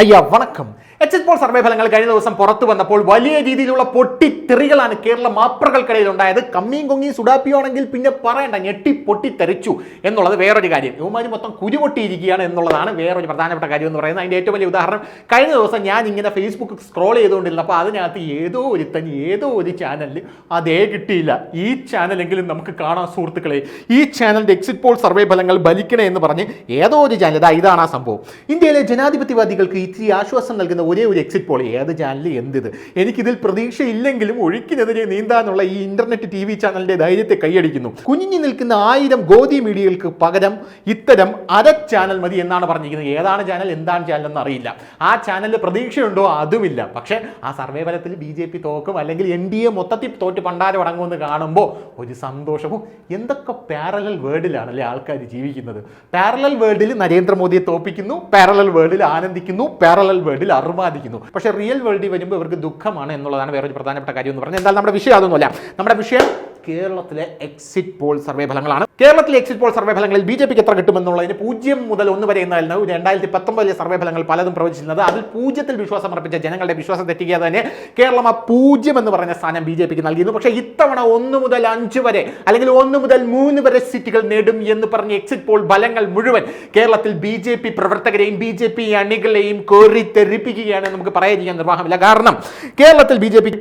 അയ്യ വണക്കം. Exit poll survey ഫലങ്ങൾ കഴിഞ്ഞ ദിവസം പുറത്തു വന്നപ്പോൾ വലിയ രീതിയിലുള്ള പൊട്ടിത്തെറികളാണ് കേരള മാപ്പറകൾക്കിടയിൽ ഉണ്ടായത് കമ്മിയും കൊങ്ങിയും സുഡാപ്പിയാണെങ്കിൽ പിന്നെ പറയണ്ട ഞെട്ടി പൊട്ടിത്തെറിച്ചു എന്നുള്ളത് വേറൊരു കാര്യം. യുവമാര് മൊത്തം കുരുപൊട്ടിയിരിക്കുകയാണ് എന്നുള്ളതാണ് വേറൊരു പ്രധാനപ്പെട്ട കാര്യം എന്ന് പറയുന്നത്. അതിന്റെ ഏറ്റവും വലിയ ഉദാഹരണം കഴിഞ്ഞ ദിവസം ഞാൻ ഇങ്ങനെ ഫേസ്ബുക്ക് സ്ക്രോൾ ചെയ്തുകൊണ്ടിരുന്നപ്പോൾ അതിനകത്ത് ഏതോ തനി ഏതോ ഒരു ചാനലിൽ അതേ കിട്ടിയില്ല. ഈ ചാനലെങ്കിലും നമുക്ക് കാണാൻ സുഹൃത്തുക്കളെ. ഈ ചാനലിന്റെ എക്സിറ്റ് പോൾ സർവേ ഫലങ്ങൾ ബലിക്കണേ എന്ന് പറഞ്ഞ് ഏതോ ഒരു ചാനൽ ഇതാ ഇതാണ് ആ സംഭവം. ഇന്ത്യയിലെ ജനാധിപത്യവാദികൾക്ക് ഇത്തിരി ആശ്വാസം നൽകുന്ന ഒരേ ഒരു എക്സിറ്റ് പോൾ ഏത് ചാനൽ എന്തിത് എനിക്കിതിൽ പ്രതീക്ഷയില്ലെങ്കിലും ഒഴുക്കിനെതിരെ നീന്താനുള്ള ഈ ഇന്റർനെറ്റ് ടി വി ചാനലിന്റെ ധൈര്യത്തെ കൈയടിക്കുന്നു. കുഞ്ഞിഞ്ഞു നിൽക്കുന്ന ആയിരം ഗോതി മീഡിയകൾക്ക് പകരം ഇത്തരം അര ചാനൽ മതി എന്നാണ് പറഞ്ഞിരിക്കുന്നത്. ഏതാണ് ചാനൽ എന്താണ് ചാനൽ എന്ന് അറിയില്ല. ആ ചാനലിൽ പ്രതീക്ഷയുണ്ടോ? അതുമില്ല. പക്ഷേ ആ സർവേ ഫലത്തിൽ ബി ജെ പി തോക്കും അല്ലെങ്കിൽ എൻ ഡി എ മൊത്തത്തിൽ തോറ്റ് പണ്ടാരം അടങ്ങുമെന്ന് കാണുമ്പോൾ ഒരു സന്തോഷവും. എന്തൊക്കെ പാരലൽ വേൾഡിലാണല്ലേ ആൾക്കാർ ജീവിക്കുന്നത്? പാരലൽ വേൾഡിൽ നരേന്ദ്രമോദിയെ തോപ്പിക്കുന്നു. പാരലൽ വേൾഡിൽ ആനന്ദിക്കുന്നു. പാരലൽ വേൾഡിൽ അർവാദിക്കുന്നു പക്ഷേ റിയൽ വേൾഡിൽ വരുമ്പോൾ ഇവർക്ക് ദുഃഖമാണ് എന്നുള്ളതാണ് വേറൊരു പ്രധാനപ്പെട്ട കാര്യം എന്ന് പറഞ്ഞാൽ എന്തായാലും നമ്മുടെ വിഷയം അതൊന്നുമല്ല. നമ്മുടെ വിഷയം കേരളത്തിലെ എക്സിറ്റ് പോൾ സർവേ ഫലങ്ങളാണ്. കേരളത്തിലെ എക്സിറ്റ് പോൾ സർവേ ഫലങ്ങളിൽ ബി ജെ പിക്ക് എത്ര കിട്ടുമെന്നുള്ളതിന് പൂജ്യം മുതൽ ഒന്ന് വരെ എന്നായിരുന്നു. രണ്ടായിരത്തി പത്തൊമ്പതിലെ സർവേ ഫലങ്ങൾ പലതും പ്രവചിച്ചിരുന്നത്. അതിൽ പൂജ്യത്തിൽ വിശ്വാസം അർപ്പിച്ച ജനങ്ങളുടെ വിശ്വാസം തെറ്റിക്കാതെ തന്നെ കേരളം ആ പൂജ്യം എന്ന് പറഞ്ഞ സ്ഥാനം ബി ജെ പിക്ക് നൽകിയിരുന്നു. പക്ഷേ ഇത്തവണ ഒന്ന് മുതൽ അഞ്ച് വരെ അല്ലെങ്കിൽ ഒന്ന് മുതൽ മൂന്ന് വരെ സീറ്റുകൾ നേടും എന്ന് പറഞ്ഞ എക്സിറ്റ് പോൾ ഫലങ്ങൾ മുഴുവൻ കേരളത്തിൽ ബി ജെ പി പ്രവർത്തകരെയും ബി ജെ പി അണികളെയും കോരിത്തെറിപ്പിക്കുകയാണ് നമുക്ക് പറയാതിരിക്കാൻ നിർവാഹമില്ല. കാരണം കേരളത്തിൽ B J P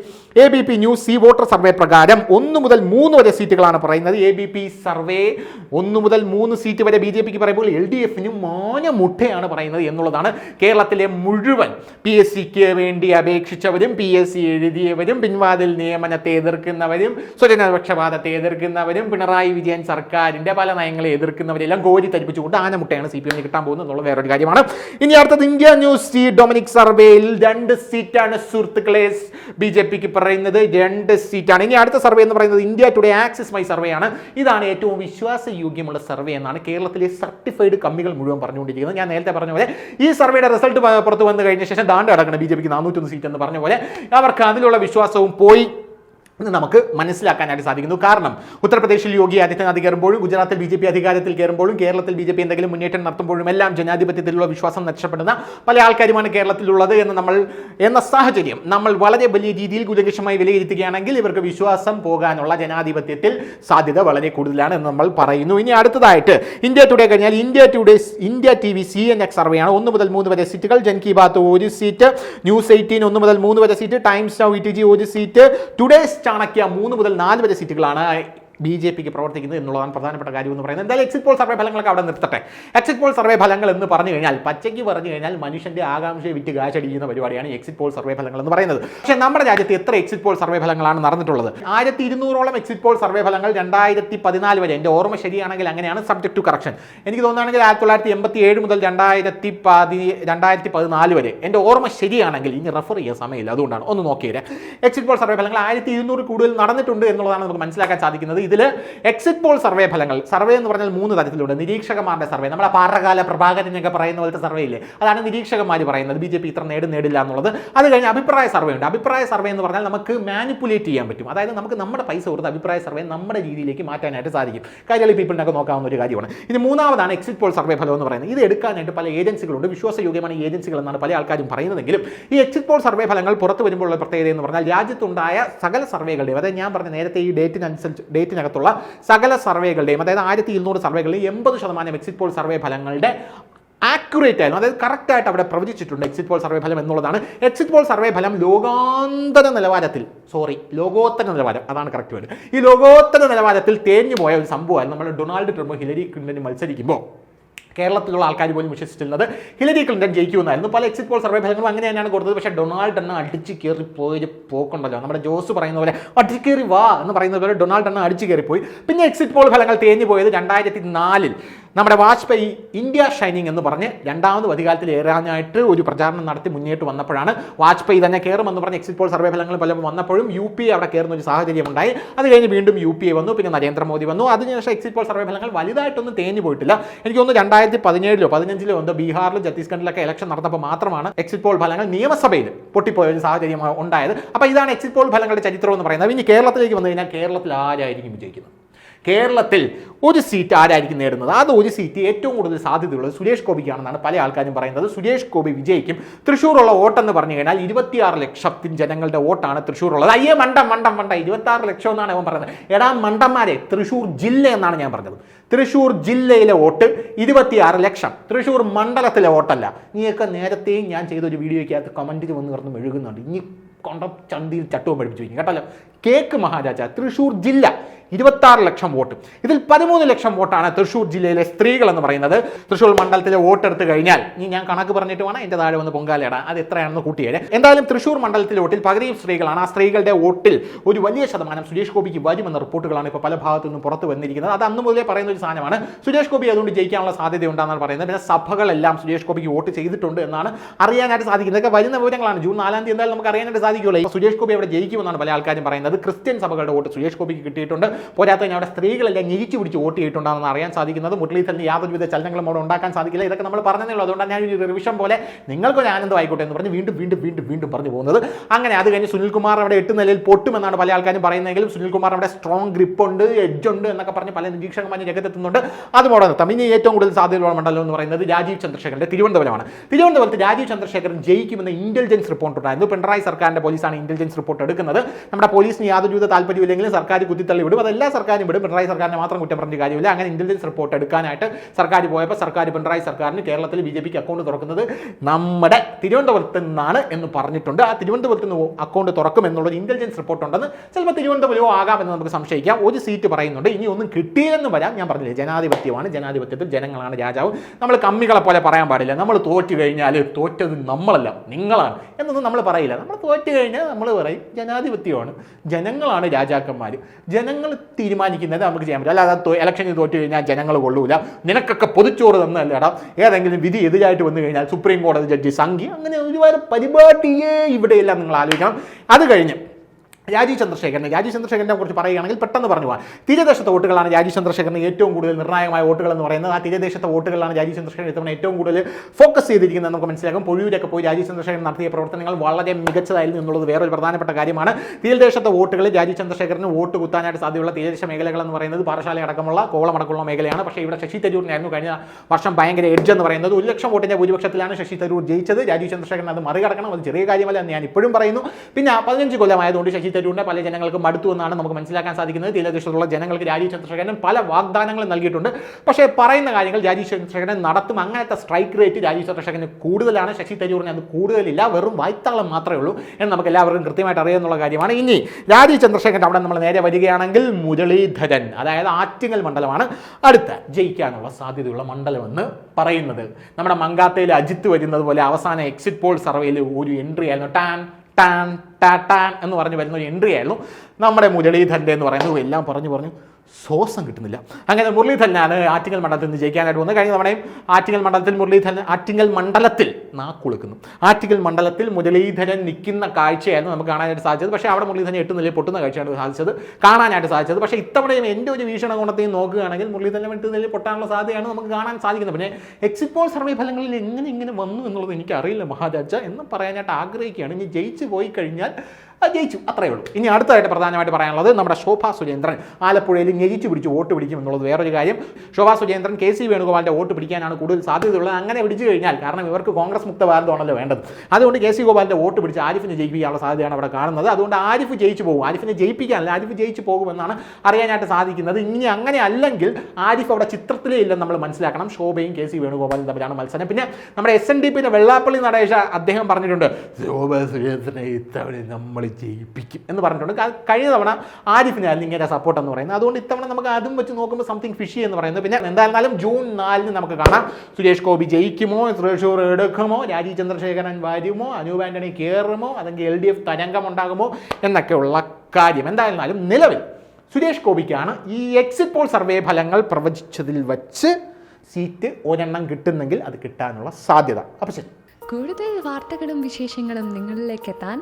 A B P news C voter survey പ്രകാരം ഒന്ന് മുതൽ മൂന്ന് വരെ സീറ്റുകളാണ് പറയുന്നത്. A B P survey. ഒന്ന് മുതൽ മൂന്ന് സീറ്റ് വരെ ബി ജെ പിക്ക് പറയുമ്പോൾ എൽ ഡി എഫിന് മാന മുട്ടയാണ് പറയുന്നത് എന്നുള്ളതാണ് കേരളത്തിലെ മുഴുവൻ. പി എസ് സിക്ക് വേണ്ടി അപേക്ഷിച്ചവരും പി എസ് സി എഴുതിയവരും പിൻവാതിൽ നിയമനത്തെ എതിർക്കുന്നവരും സ്വജനപക്ഷപാതത്തെ എതിർക്കുന്നവരും പിണറായി വിജയൻ സർക്കാരിന്റെ പല നയങ്ങളെ എതിർക്കുന്നവരെല്ലാം കോരി തരിപ്പിച്ചുകൊണ്ട് ആനമുട്ടയാണ് സി പി എമ്മിന് കിട്ടാൻ പോകുന്നത് എന്നുള്ള വേറൊരു കാര്യമാണ്. ഇനി അടുത്തത് ഇന്ത്യ ന്യൂസ് ടി ഡൊമിനിക് സർവേയിൽ രണ്ട് സീറ്റാണ് സുഹൃത്തുക്കളെ. ബി ജെ പിക്ക് പറയുന്നത് രണ്ട് സീറ്റാണ്. ഇനി അടുത്ത സർവേ എന്ന് പറയുന്നത് India today Axis My survey ആണ്. ഇതാണ് ഏറ്റവും വിശ്വാസയോഗ്യമുള്ള സർവേ എന്നാണ് കേരളത്തിലെ സർട്ടിഫൈഡ് കമ്മികൾ മുഴുവൻ പറഞ്ഞുകൊണ്ടിരിക്കുന്നത്. ഞാൻ നേരത്തെ പറഞ്ഞ പോലെ ഈ സർവേയുടെ റിസൾട്ട് പുറത്ത് വന്നു കഴിഞ്ഞ ശേഷം ദാണ്ട് കിടക്കണം ബി ജെ പിക്ക് നാനൂറ്റൊന്ന് സീറ്റ് എന്ന് പറഞ്ഞ പോലെ അവർക്ക് അതിലുള്ള വിശ്വാസവും പോയി. എന്ന് നമുക്ക് മനസ്സിലാക്കാനായിട്ട് സാധിക്കുന്നു. കാരണം ഉത്തർപ്രദേശിൽ യോഗി ആദിത്യനാഥ് കയറുമ്പോഴും ഗുജറാത്തിൽ ബി ജെ പി അധികാരത്തിൽ കയറുമ്പോഴും കേരളത്തിൽ ബി ജെ പി എന്തെങ്കിലും മുന്നേറ്റം നടത്തുമ്പോഴും എല്ലാം ജനാധിപത്യത്തിലുള്ള വിശ്വാസം നഷ്ടപ്പെടുന്ന പല ആൾക്കാരുമാണ് കേരളത്തിലുള്ളത് എന്ന് നമ്മൾ എന്ന സാഹചര്യം. നമ്മൾ വളരെ വലിയ രീതിയിൽ കുലങ്കഷമായി വിലയിരുത്തുകയാണെങ്കിൽ ഇവർക്ക് വിശ്വാസം പോകാനുള്ള ജനാധിപത്യത്തിൽ സാധ്യത വളരെ കൂടുതലാണ് എന്ന് നമ്മൾ പറയുന്നു. ഇനി അടുത്തതായിട്ട് ഇന്ത്യ ടുഡേ കഴിഞ്ഞാൽ India today India TV C N N എക്സ് സർവേയാണ് ഒന്ന് മുതൽ മൂന്ന് വരെ സീറ്റുകൾ. ജൻ കി ബാത്ത് ഒരു സീറ്റ്. ന്യൂസ് എയ്റ്റീൻ ഒന്ന് മുതൽ മൂന്ന് വരെ seat. Times now E T G ഒരു സീറ്റ്. ടുഡേസ് ചാണക്യ മൂന്ന് മുതൽ നാല് വരെ സീറ്റുകളാണ് ബി ജെ പിക്ക് പ്രവർത്തിക്കുന്നത് എന്നുള്ളതാണ് പ്രധാനപ്പെട്ട കാര്യം എന്ന് പറയുന്നത്. എന്തായാലും എക്സിറ്റ് പോൾ സർവേ ഫലങ്ങളൊക്കെ അവിടെ നിർത്തട്ടെ. എക്സിറ്റ് പോൾ സർവേ ഫലങ്ങൾ എന്ന് പറഞ്ഞു കഴിഞ്ഞാൽ പച്ചയ്ക്ക് പറഞ്ഞു കഴിഞ്ഞാൽ മനുഷ്യന്റെ ആകാംക്ഷയെ വിറ്റ് കാശടിക്കുന്ന പരിപാടിയാണ് എക്സിറ്റ് പോൾ സർവേ ഫലങ്ങൾ എന്ന് പറയുന്നത്. പക്ഷേ നമ്മുടെ രാജ്യത്ത് എത്ര എക്സിറ്റ് പോൾ സർവേ ഫലങ്ങളാണ് നടന്നിട്ടുള്ളത്? ആയിരത്തി ഇരുന്നൂറോളം എക്സിറ്റ് പോൾ സർവേ ഫലങ്ങൾ രണ്ടായിരത്തി പതിനാല് വരെ. എന്റെ ഓർമ്മ ശരിയാണെങ്കിൽ അങ്ങനെയാണ് സബ്ജക്ട് ടു കറക്ഷൻ എനിക്ക് തോന്നുകയാണെങ്കിൽ ആയിരത്തി തൊള്ളായിരത്തി എൺപത്തി ഏഴ് മുതൽ രണ്ടായിരത്തി പതി രണ്ടായിരത്തി പതിനാല് വരെ. എന്റെ ഓർമ്മ ശരിയാണെങ്കിൽ ഇനി റെഫർ ചെയ്യാൻ സമയമില്ല. അതുകൊണ്ടാണ്. ഒന്ന് നോക്കിയത് എക്സിറ്റ് പോൾ സർവേ ഫലങ്ങൾ ആയിരത്തി ഇരുന്നൂറ് കൂടുതൽ നടന്നിട്ടുണ്ട് എന്നുള്ളതാണ് നമുക്ക് മനസ്സിലാക്കാൻ സാധിക്കുന്നത്. ഇതിൽ എക്സിറ്റ് പോൾ സർവേ ഫലങ്ങൾ. സർവേ എന്ന് പറഞ്ഞാൽ മൂന്ന് തരത്തിലുണ്ട്. നിരീക്ഷകന്മാരുടെ സർവേ നമ്മുടെ പാറകാല പ്രഭാകരനൊക്കെ പറയുന്ന പോലത്തെ സർവേ ഇല്ലേ? അതാണ് നിരീക്ഷകന്മാർ പറയുന്നത്. ബി ജെ പി ഇത്ര നേടും നേടില്ല എന്നുള്ളത്. അത് കഴിഞ്ഞ് അഭിപ്രായ സർവേ ഉണ്ട്. അഭിപ്രായ സർവേ എന്ന് പറഞ്ഞാൽ നമുക്ക് മാനിപ്പുലേറ്റ് ചെയ്യാൻ പറ്റും. അതായത് നമുക്ക് നമ്മുടെ പൈസ കൊടുത്ത് അഭിപ്രായ സർവേ നമ്മുടെ രീതിയിലേക്ക് മാറ്റാനായിട്ട് സാധിക്കും. കാര്യങ്ങൾ പീപ്പിളിനൊക്കെ നോക്കാവുന്ന ഒരു കാര്യമാണ്. ഇനി മൂന്നാമതാണ് എക്സിറ്റ് പോൾ സർവേ ഫലം എന്ന് പറയുന്നത്. ഇത് എടുക്കാനായിട്ട് പല ഏജൻസികളുണ്ട്. വിശ്വാസയോഗ്യமான ഏജൻസികൾ എന്നാണ് പല ആൾക്കാരും പറയുന്നതെങ്കിലും ഈ എക്സിറ്റ് പോൾ സർവേ ഫലങ്ങൾ പുറത്തു വരുമ്പോഴുള്ള പ്രത്യേകത എന്ന് പറഞ്ഞാൽ രാജ്യത്തുണ്ടായ സകല സർവേകളുടെയും അതായത് ഞാൻ പറഞ്ഞ നേരത്തെ ഈ ഡേറ്റിനനുസരിച്ച് ഡേറ്റിനകത്തുള്ള സകല സർവേകളുടെയും അതായത് ആയിരത്തി ഇരുന്നൂറ് സർവേകളിൽ എൺപത് ശതമാനം എക്സിറ്റ് പോൾ സർവേ ഫലങ്ങളുടെ ആക്യുറേറ്റ് ആയിരുന്നു. അതായത് കറക്റ്റായിട്ട് അവിടെ പ്രവചിച്ചിട്ടുണ്ട് എക്സിറ്റ് പോൾ സർവേ ഫലം എന്നുള്ളതാണ്. എക്സിറ്റ് പോൾ സർവേ ഫലം ലോകാന്തര നിലവാരത്തിൽ സോറി ലോകോത്തര നിലവാരം അതാണ് കറക്റ്റ് വേർഡ് ഈ ലോകോത്തര നിലവാരത്തിൽ തേഞ്ഞു പോയ ഒരു സംഭവമായിരുന്നു. നമ്മൾ ഡൊണാൾഡ് ട്രംപ് ഹിലരി ക്ലിന്റൺ മത്സരിക്കുമ്പോൾ കേരളത്തിലുള്ള ആൾക്കാർ പോലും വിശ്വസിച്ചിരുന്നത് ഹിലരി ക്ലിന്റൺ ജയിക്കുമെന്നായിരുന്നു. പല എക്സിറ്റ് പോൾ സർവേ ഫലങ്ങളും അങ്ങനെ തന്നെയാണ് കൊടുത്തത്. പക്ഷേ ഡൊണാൾഡ് എണ്ണ അടിച്ച് കയറി പോയൊരു പോക്കുണ്ടല്ലോ. നമ്മുടെ ജോസ് പറയുന്ന പോലെ കയറി വാ എന്ന് പറയുന്നത് പോലെ ഡൊണാൾഡ് എണ്ണ അടിച്ച് കയറിപ്പോയി. പിന്നെ എക്സിറ്റ് പോൾ ഫലങ്ങൾ തേഞ്ഞു പോയത് രണ്ടായിരത്തി നാലിൽ നമ്മുടെ വാജ്പേയി ഇന്ത്യ ഷൈനിങ് എന്ന് പറഞ്ഞ് രണ്ടാമത് അധികാരത്തിൽ ഏറാനായിട്ട് ഒരു പ്രചാരണം നടത്തി മുന്നേറ്റ് വന്നപ്പോഴാണ് വാജ്പേയി തന്നെ കയറുമെന്ന് പറഞ്ഞ് എക്സിറ്റ് പോൾ സർവേ ഫലങ്ങൾ പലപ്പോഴും വന്നപ്പോഴും യു പി അവിടെ കയറുന്ന ഒരു സാഹചര്യം ഉണ്ടായി. അത് കഴിഞ്ഞ് വീണ്ടും യു പി എ വന്നു. പിന്നെ നരേന്ദ്രമോദി വന്നു. അതിനുശേഷം എക്സിറ്റ് പോൾ സർവേ ഫലങ്ങൾ വലുതായിട്ടൊന്നും തേഞ്ഞു പോയിട്ടില്ല. എനിക്ക് തോന്നുന്നു രണ്ടായിരത്തി പതിനേഴിലോ പതിനഞ്ചിലോ എന്തോ ബീഹാറിലും ഛത്തീസ്ഗഡിലൊക്കെ ഇലക്ഷൻ നടന്നപ്പോൾ മാത്രമാണ് എക്സിറ്റ് പോൾ ഫലങ്ങൾ നിയമസഭയിൽ പൊട്ടിപ്പോയ ഒരു സാഹചര്യം ഉണ്ടായത്. അപ്പോൾ ഇതാണ് എക്സിറ്റ് പോൾ ഫലങ്ങളുടെ ചരിത്രം എന്ന് പറയുന്നത്. ഇനി കേരളത്തിലേക്ക് വന്നു കഴിഞ്ഞാൽ കേരളത്തിൽ ആരായിരിക്കും വിജയിക്കുന്നത്? കേരളത്തിൽ ഒരു സീറ്റ് ആരായിരിക്കും നേടുന്നത്? അത് ഒരു സീറ്റ് ഏറ്റവും കൂടുതൽ സാധ്യതയുള്ളത് സുരേഷ് ഗോപിക്കാണെന്നാണ് പല ആൾക്കാരും പറയുന്നത്. സുരേഷ് ഗോപി വിജയിക്കും. തൃശ്ശൂറുള്ള വോട്ടെന്ന് പറഞ്ഞു കഴിഞ്ഞാൽ ഇരുപത്തിയാറ് ലക്ഷത്തിന് ജനങ്ങളുടെ വോട്ടാണ് തൃശ്ശൂരുള്ളത്. അയ്യേ മണ്ടം മണ്ടം മണ്ട. ഇരുപത്താറ് ലക്ഷം എന്നാണ് അവൻ പറയുന്നത്. എടാ മണ്ടന്മാരെ തൃശ്ശൂർ ജില്ല എന്നാണ് ഞാൻ പറഞ്ഞത്. തൃശ്ശൂർ ജില്ലയിലെ വോട്ട് ഇരുപത്തിയാറ് ലക്ഷം. തൃശ്ശൂർ മണ്ഡലത്തിലെ വോട്ടല്ല. നീയൊക്കെ നേരത്തെയും ഞാൻ ചെയ്ത ഒരു വീഡിയോയ്ക്കകത്ത് കമന്റിൽ വന്ന് കിടന്ന് മെഴുകുന്നുണ്ട്. ഇനി കൊണ്ട ചന്തിയിൽ ചട്ടവും പഠിപ്പിച്ചു വയ്ക്കും കേട്ടല്ലോ? കേക്ക് മഹാരാജ തൃശ്ശൂർ ജില്ല. ഇരുപത്താറ് ലക്ഷം വോട്ട്. ഇതിൽ പതിമൂന്ന് ലക്ഷം വോട്ടാണ് തൃശൂർ ജില്ലയിലെ സ്ത്രീകൾ എന്ന് പറയുന്നത്. തൃശൂർ മണ്ഡലത്തിലെ വോട്ട് എടുത്തു കഴിഞ്ഞാൽ ഇനി ഞാൻ കണക്ക് പറഞ്ഞിട്ട് വേണം എന്റെ താഴെ വന്ന് പൊങ്കാലയിടാം അത് എത്രയാണെന്ന് കൂട്ടിയേരെ. എന്തായാലും തൃശൂർ മണ്ഡലത്തിലെ വോട്ടിൽ പകുതിയും സ്ത്രീകളാണ്. ആ സ്ത്രീകളുടെ വോട്ടിൽ ഒരു വലിയ ശതമാനം സുരേഷ് ഗോപിക്ക് വരുമെന്ന റിപ്പോർട്ടുകളാണ് ഇപ്പോൾ പല ഭാഗത്തു നിന്നും പുറത്ത് വന്നിരിക്കുന്നത്. അത് അന്ന് മുതലേ പറയുന്ന ഒരു സാധനമാണ്. സുരേഷ് ഗോപി അതുകൊണ്ട് ജയിക്കാനുള്ള സാധ്യതയുണ്ടെന്നാണ് പറയുന്നത്. പിന്നെ സഭകളെല്ലാം സുരേഷ് ഗോപിക്ക് വോട്ട് ചെയ്തിട്ടുണ്ട് എന്നാണ് അറിയാനായിട്ട് സാധിക്കുന്നത്. ഇതൊക്കെ വരുന്ന വിവരങ്ങളാണ്. ജൂൺ നാലാം തീയതി എന്തായാലും നമുക്ക് അറിയാനായിട്ട് സാധിക്കുള്ളൂ സുരേഷ് ഗോപി അവിടെ ജയിക്കുമെന്നാണ് പല ആൾക്കാരും പറയുന്നത്. ക്രിസ്ത്യൻ സഭകളുടെ വോട്ട് സുരേഷ് ഗോപിക്ക് കിട്ടിയിട്ടുണ്ട്. പോരാത്തതിന് അവിടെ സ്ത്രീകളെല്ലാം ഞെരിച്ചു പിടിച്ച് വോട്ട് ചെയ്തിട്ടുണ്ടെന്ന് അറിയാൻ സാധിക്കുന്നത്. മുരളീധരന് യാതൊരുവിധ ചലനങ്ങളും അവിടെ ഉണ്ടാക്കാൻ സാധിക്കില്ല. ഇതൊക്കെ നമ്മൾ പറഞ്ഞതേ അതുകൊണ്ടാണ് ഞാൻ ഒരു റിവിഷൻ പോലെ നിങ്ങൾക്കൊരു ആനന്ദമായിക്കോട്ടെ എന്ന് പറഞ്ഞ് വീണ്ടും വീണ്ടും വീണ്ടും വീണ്ടും പറഞ്ഞു പോകുന്നത്. അങ്ങനെ അത് കഴിഞ്ഞ് സുനിൽകുമാർ അവിടെ എട്ട് നിലയിൽ പൊട്ടുമെന്നാണ് പല ആൾക്കാരും പറയുന്നതെങ്കിലും സുനിൽകുമാർ അവിടെ സ്ട്രോങ് ഗ്രിപ്പ് ഉണ്ട് എഡ്ജ് ഉണ്ട് എന്നൊക്കെ പറഞ്ഞ് പല നിരീക്ഷകന്മാരും രംഗത്തെത്തുന്നുണ്ട്. അതുപോലെ നിർത്താം ഇനി ഏറ്റവും കൂടുതൽ സാധ്യതയുള്ള മണ്ഡലം എന്ന് പറയുന്നത് രാജീവ് ചന്ദ്രശേഖരന്റെ തിരുവനന്തപുരമാണ്. തിരുവനന്തപുരത്ത് രാജീവ് ചന്ദ്രശേഖരൻ ജയിക്കുമെന്ന് ഇന്റലിജൻസ് റിപ്പോർട്ട് ഉണ്ടായിരുന്നു. പിണറായി സർക്കാരിന്റെ പോലീസാണ് ഇന്റലിജൻസ് റിപ്പോർട്ട് എടുക്കുന്നത്. നമ്മുടെ പോലീസിന് യാതൊരുവിധ താല്പര്യമില്ലെങ്കിലും സർക്കാർ കുത്തിത്തള്ളി വിടും. അതെല്ലാ സർക്കാരും വിടും. പിണറായി സർക്കാരിനെ മാത്രം കുറ്റം പറഞ്ഞ കാര്യമില്ല. അങ്ങനെ ഇന്റലിജൻസ് റിപ്പോർട്ട് എടുക്കാനായിട്ട് സർക്കാർ പോയപ്പോൾ സർക്കാർ പിണറായി സർക്കാരിന് കേരളത്തിൽ ബി ജെ പിക്ക് അക്കൗണ്ട് തുറക്കുന്നത് നമ്മുടെ തിരുവനന്തപുരത്ത് നിന്നാണ് എന്ന് പറഞ്ഞിട്ടുണ്ട്. ആ തിരുവനന്തപുരത്ത് നിന്ന് അക്കൗണ്ട് തുറക്കും എന്നുള്ളൊരു ഇന്റലിജൻസ് റിപ്പോർട്ട് ഉണ്ടെന്ന് ചിലപ്പോൾ തിരുവനന്തപുരമോ ആകാമെന്ന് നമുക്ക് സംശയിക്കാം. ഒരു സീറ്റ് പറയുന്നുണ്ട്. ഇനി ഒന്നും കിട്ടിയില്ലെന്ന് വരാം. ഞാൻ പറഞ്ഞില്ല ജനാധിപത്യമാണ്. ജനാധിപത്യത്തിൽ ജനങ്ങളാണ് രാജാവ്. നമ്മൾ കമ്മികളെ പോലെ പറയാൻ പാടില്ല. നമ്മൾ തോറ്റു കഴിഞ്ഞാൽ തോറ്റത് നമ്മളല്ല നിങ്ങളാണ് എന്നൊന്നും നമ്മൾ പറയില്ല. നമ്മൾ തോറ്റു കഴിഞ്ഞാൽ നമ്മൾ പറയും ജനാധിപത്യമാണ്. ജനങ്ങളാണ് രാജാക്കന്മാർ ജനങ്ങൾ തീരുമാനിക്കുന്നത് നമുക്ക് ചെയ്യാൻ പറ്റും. അല്ലാതെ തോ- ഇലക്ഷനിൽ തോറ്റു കഴിഞ്ഞാൽ ജനങ്ങൾ കൊള്ളൂല. നിനക്കൊക്കെ പൊതിച്ചോറ് തന്നല്ലേടാ ഏതെങ്കിലും വിധി എതിരായിട്ട് വന്നു കഴിഞ്ഞാൽ സുപ്രീം കോടതി ജഡ്ജി സംഘി അങ്ങനെ ഒരുപാട് പരിപാടിയേ ഇവിടെയെല്ലാം നിങ്ങൾ ആലോചിക്കണം. അത് കഴിഞ്ഞ് രാജീവ് ചന്ദ്രശേഖരനെ രാജീവ് ചന്ദ്രശേഖരനെ കുറിച്ച് പറയുകയാണെങ്കിൽ പെട്ടെന്ന് പറഞ്ഞു പോകാം തീരദേശത്തെ വോട്ടുകളാണ് രാജീവ് ചന്ദ്രശേഖരന് ഏറ്റവും കൂടുതൽ നിർണായകമായ വോട്ടുകൾ എന്ന് പറയുന്നത്. ആ തീരദേശത്തെ വോട്ടുകളാണ് രാജീവ് ചന്ദ്രശേഖരൻ ഇത്തവണ ഏറ്റവും കൂടുതൽ ഫോക്കസ് ചെയ്തിരിക്കുന്നത് നമുക്ക് മനസ്സിലാക്കും. പൊഴിയൂരൊക്കെ പോയി രാജീവ് ചന്ദ്രശേഖരൻ നടത്തിയ പ്രവർത്തനങ്ങൾ വളരെ മികച്ചതായിരുന്നു എന്നുള്ളത് വേറൊരു പ്രധാനപ്പെട്ട കാര്യമാണ്. തീരദേശത്തെ വോട്ടുകളിൽ രാജീവ് ചന്ദ്രശേഖരന് വോട്ട് കുത്താനായിട്ട് സാധ്യതയുള്ള തീരദേശ മേഖലകൾ എന്ന് പറയുന്നത് പാറശാല അടക്കമുള്ള കോളമടക്കമുള്ള മേഖലയാണ്. പക്ഷേ ഇവിടെ ശശി തരൂരിനായിരുന്നു കഴിഞ്ഞ വർഷം ഭയങ്കര എഡ്ജ് എന്ന് പറയുന്നത്. ഒരു ലക്ഷം വോട്ടിന്റെ ഭൂരിപക്ഷത്തിലാണ് ശശി തരൂർ ജയിച്ചത്. രാജീവ് ചന്ദ്രശേഖരൻ അത് മറികടക്കണം. അത് ചെറിയ കാര്യമല്ല എന്ന് ഞാൻ ഇപ്പോഴും പറയുന്നു. പിന്നെ പതിനഞ്ച് കൊല്ലമായതുകൊണ്ട് ശശി തരൂരിനെ പല ജനങ്ങൾക്കും മടുത്തു എന്നാണ് നമുക്ക് മനസ്സിലാക്കാൻ സാധിക്കുന്നത്. തീരദേശത്തുള്ള ജനങ്ങൾക്ക് രാജീവ് ചന്ദ്രശേഖരൻ പല വാഗ്ദാനങ്ങളും നൽകിയിട്ടുണ്ട്. പക്ഷേ പറയുന്ന കാര്യങ്ങൾ രാജീവ് ചന്ദ്രശേഖരൻ നടത്തും. അങ്ങനത്തെ സ്ട്രൈക്ക് റേറ്റ് രാജീവ് ചന്ദ്രശേഖരന് കൂടുതലാണ്. ശശി തരൂരിന് അത് കൂടുതലില്ല. വെറും വായ്ത്താളം മാത്രമേ ഉള്ളൂ എന്ന് നമുക്ക് എല്ലാവർക്കും കൃത്യമായിട്ട് അറിയാമെന്നുള്ള കാര്യമാണ്. ഇനി രാജീവ് ചന്ദ്രശേഖരൻ അവിടെ നമ്മൾ നേരെ വരികയാണെങ്കിൽ മുരളീധരൻ അതായത് ആറ്റിങ്ങൽ മണ്ഡലമാണ് അടുത്ത ജയിക്കാനുള്ള സാധ്യതയുള്ള മണ്ഡലമെന്ന് പറയുന്നത്. നമ്മുടെ മങ്കാത്തയിൽ അജിത്ത് വരുന്നത് പോലെ അവസാന എക്സിറ്റ് പോൾ സർവേയിൽ ഒരു എൻട്രി ആയിരുന്നു. ടാൻ ടാൻ ടാ ടാൻ എന്ന് പറഞ്ഞ് വരുന്ന ഒരു എൻട്രി ആയിരുന്നു. നമ്മുടെ മുരളീധരന്റെ എന്ന് പറയുന്നത് എല്ലാം പറഞ്ഞു പറഞ്ഞു. ശ്വാസം കിട്ടുന്നില്ല. അങ്ങനെ മുരളീധരനാണ് ആറ്റിങ്ങൽ മണ്ഡലത്തിൽ നിന്ന് ജയിക്കാനായിട്ട് വന്നത് കഴിഞ്ഞ തവണയും ആറ്റിങ്ങൽ മണ്ഡലത്തിൽ മുരളീധരൻ ആറ്റിങ്ങൽ മണ്ഡലത്തിൽ നാക്കുളുക്കുന്നു ആറ്റിങ്ങൽ മണ്ഡലത്തിൽ മുരളീധരൻ നിൽക്കുന്ന കാഴ്ചയായിരുന്നു നമുക്ക് കാണാനായിട്ട് സാധിച്ചത്. പക്ഷേ അവിടെ മുരളീധരൻ എട്ട് നിലയിൽ പൊട്ടുന്ന കാഴ്ചയാണ് സാധിച്ചത്. കാണാനായിട്ട് സാധിച്ചത്. പക്ഷേ ഇത്തവണയും എന്റെ ഒരു വീക്ഷണകോണത്തെയും നോക്കുകയാണെങ്കിൽ മുരളീധരൻ എട്ട് നിലയിൽ പൊട്ടാനുള്ള സാധ്യതയാണ് നമുക്ക് കാണാൻ സാധിക്കുന്നത്. പിന്നെ എക്സിറ്റ് പോൾ സർവേ ഫലങ്ങളിൽ എങ്ങനെ ഇങ്ങനെ വന്നു എന്നുള്ളത് എനിക്കറിയില്ല മഹാരാജ എന്ന് പറയാനായിട്ട് ആഗ്രഹിക്കുകയാണ്. ഇനി ജയിച്ചു പോയി കഴിഞ്ഞാൽ അത് ജയിച്ചു. അത്രയേ ഉള്ളൂ. ഇനി അടുത്തതായിട്ട് പ്രധാനമായിട്ട് പറയാനുള്ളത് നമ്മുടെ ശോഭാ സുരേന്ദ്രൻ. ആലപ്പുഴയിൽ ഞെരിച്ചു പിടിച്ച് വോട്ട് പിടിക്കും എന്നുള്ളത് വേറൊരു കാര്യം. ശോഭാ സുരേന്ദ്രൻ കെ സി വേണുഗോപാലിന്റെ വോട്ട് പിടിക്കാനാണ് കൂടുതൽ സാധ്യതയുള്ളത്. അങ്ങനെ പിടിച്ചു കഴിഞ്ഞാൽ കാരണം ഇവർക്ക് കോൺഗ്രസ് മുക്ത ഭാരതമാണല്ലോ വേണ്ടത്. അതുകൊണ്ട് കെ സി ഗോപാലിന്റെ വോട്ട് പിടിച്ച് ആരിഫിനെ ജയിപ്പിക്കാനുള്ള സാധ്യതയാണ് അവിടെ കാണുന്നത്. അതുകൊണ്ട് ആരിഫ് ജയിച്ചു പോകും. ആരിഫിനെ ജയിപ്പിക്കാനല്ല ആരിഫ് ജയിച്ചു പോകുമെന്നാണ് അറിയാനായിട്ട് സാധിക്കുന്നത്. ഇനി അങ്ങനെ അല്ലെങ്കിൽ ആരിഫ് അവിടെ ചിത്രത്തിലേ ഇല്ലെന്ന് നമ്മൾ മനസ്സിലാക്കണം. ശോഭയും കെ സി വേണുഗോപാലും തമ്മിലാണ് മത്സരം. പിന്നെ നമ്മുടെ എസ് എൻ ഡി പിന്നെ വെള്ളാപ്പള്ളി നടേശ അദ്ദേഹം പറഞ്ഞിട്ടുണ്ട് ശോഭ സുരേന്ദ്രനെ ഇത്തവണ നമ്മൾ ജയിപ്പിക്കും എന്ന് പറഞ്ഞിട്ടുണ്ട്. കഴിഞ്ഞ തവണ ആരിഫിനായിരുന്നു ഇങ്ങനെ സപ്പോർട്ട് എന്ന് പറയുന്നത്. അതുകൊണ്ട് ഇത്തവണ നമുക്ക് അതും വെച്ച് നോക്കുമ്പോൾ സംതിങ് ഫിഷി എന്ന് പറയുന്നത്. പിന്നെ എന്തായിരുന്നാലും ജൂൺ നാലിന് നമുക്ക് കാണാം. സുരേഷ് ഗോപി ജയിക്കുമോ? തൃശ്ശൂർ എടുക്കുമോ? രാജീവ് ചന്ദ്രശേഖരൻ വരുമോ? അനൂപ് ആന്റണി കയറുമോ അല്ലെങ്കിൽ എൽ ഡി എഫ് തരംഗം ഉണ്ടാകുമോ? എന്നൊക്കെയുള്ള കാര്യം. എന്തായിരുന്നാലും നിലവിൽ സുരേഷ് ഗോപിക്കാണ് ഈ എക്സിറ്റ് പോൾ സർവേ ഫലങ്ങൾ പ്രവചിച്ചതിൽ വച്ച് സീറ്റ് ഒരെണ്ണം കിട്ടുന്നെങ്കിൽ അത് കിട്ടാനുള്ള സാധ്യത. അപ്പം ശരി. കൂടുതൽ വാർത്തകളും വിശേഷങ്ങളും നിങ്ങളിലേക്ക് എത്താൻ